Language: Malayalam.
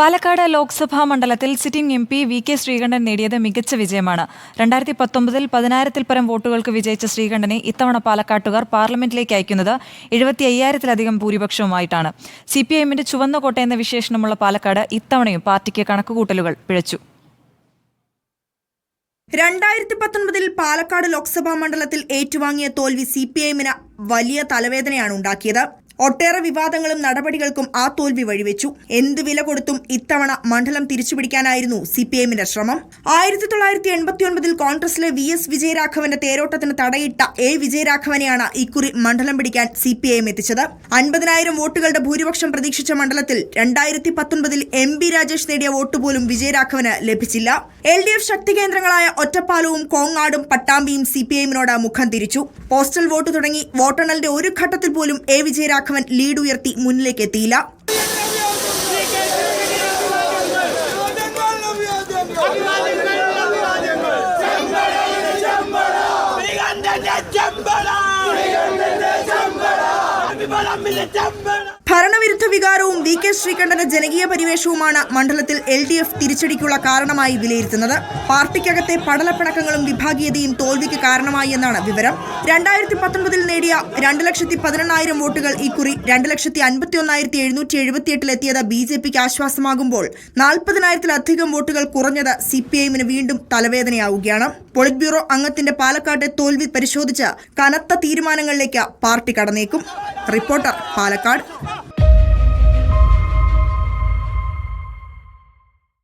പാലക്കാട് ലോക്സഭാ മണ്ഡലത്തിൽ sitting M P V K Sreekandan നേടിയത് മികച്ച വിജയമാണ്. രണ്ടായിരത്തി പത്തൊമ്പതിൽ പതിനായിരത്തിൽ പരം വോട്ടുകൾക്ക് വിജയിച്ച ശ്രീകണ്ഠനെ ഇത്തവണ പാലക്കാട്ടുകാർ പാർലമെന്റിലേക്ക് അയക്കുന്നത് എഴുപത്തി അയ്യായിരത്തിലധികം ഭൂരിപക്ഷവുമായിട്ടാണ്. സി പി ഐഎമ്മിന്റെ ചുവന്ന കോട്ട എന്ന വിശേഷണമുള്ള പാലക്കാട് ഇത്തവണയും പാർട്ടിക്ക് കണക്കുകൂട്ടലുകൾ പിഴച്ചു. രണ്ടായിരത്തി പത്തൊൻപതിൽ പാലക്കാട് ലോക്സഭാ മണ്ഡലത്തിൽ ഏറ്റുവാങ്ങിയ തോൽവി സി പി വലിയ തലവേദനയാണ് ഉണ്ടാക്കിയത്. ഒട്ടേറെ വിവാദങ്ങളും നടപടികൾക്കും ആ തോൽവി വഴിവെച്ചു. എന്ത് വില കൊടുത്തും ഇത്തവണ മണ്ഡലം തിരിച്ചുപിടിക്കാനായിരുന്നു സി പി എമ്മിന്റെ ശ്രമം. ആയിരത്തി തൊള്ളായിരത്തി എൺപത്തി ഒൻപതിൽ കോൺഗ്രസിലെ വി എസ് വിജയരാഘവന്റെ തേരോട്ടത്തിന് തടയിട്ട എ വിജയരാഘവനെയാണ് ഇക്കുറി മണ്ഡലം പിടിക്കാൻ സി പി ഐ എം എത്തിച്ചത്. അൻപതിനായിരം വോട്ടുകളുടെ ഭൂരിപക്ഷം പ്രതീക്ഷിച്ച മണ്ഡലത്തിൽ രണ്ടായിരത്തി പത്തൊൻപതിൽ എം ബി രാജേഷ് നേടിയ വോട്ട് പോലും വിജയരാഘവന് ലഭിച്ചില്ല. എൽ ഡി എഫ് ശക്തി കേന്ദ്രങ്ങളായ ഒറ്റപ്പാലവും കോങ്ങാടും പട്ടാമ്പിയും സി പി ഐഎമ്മിനോട് മുഖം തിരിച്ചു. പോസ്റ്റൽ വോട്ട് തുടങ്ങി വോട്ടെണ്ണലിന്റെ ഒരു ഘട്ടത്തിൽ പോലും എ വിജയരാഘവൻ ലീഡ് ഉയർത്തി മുന്നിലേക്ക് എത്തിയില്ല. ഭരണവിരുദ്ധ വികാരവും വി കെ ശ്രീകണ്ഠന്റെ ജനകീയ പരിവേഷവുമാണ് മണ്ഡലത്തിൽ എൽ ഡി എഫ് തിരിച്ചടിക്കുള്ള കാരണമായി വിലയിരുത്തുന്നത്. പാർട്ടിക്കകത്തെ പടലപ്പിണക്കങ്ങളും വിഭാഗീയതയും തോൽവിക്ക് കാരണമായി എന്നാണ് വിവരം. രണ്ടായിരത്തി പത്തൊൻപതിൽ നേടിയ രണ്ട് ലക്ഷത്തി പതിനെണ്ണായിരം വോട്ടുകൾ ഇക്കുറി രണ്ട് ലക്ഷത്തി അൻപത്തി ഒന്നായിരത്തി എഴുന്നൂറ്റി എഴുപത്തിയെട്ടിലെത്തിയത് ബി ജെ പിക്ക് ആശ്വാസമാകുമ്പോൾ നാൽപ്പതിനായിരത്തിലധികം വോട്ടുകൾ കുറഞ്ഞത് സി പി ഐഎമ്മിന് വീണ്ടും തലവേദനയാവുകയാണ്. പൊളിറ്റ് ബ്യൂറോ അംഗത്തിന്റെ പാലക്കാട്ടെ തോൽവി പരിശോധിച്ച് കനത്ത തീരുമാനങ്ങളിലേക്ക് പാർട്ടി കടന്നേക്കും. റിപ്പോർട്ടർ പാലക്കാട്.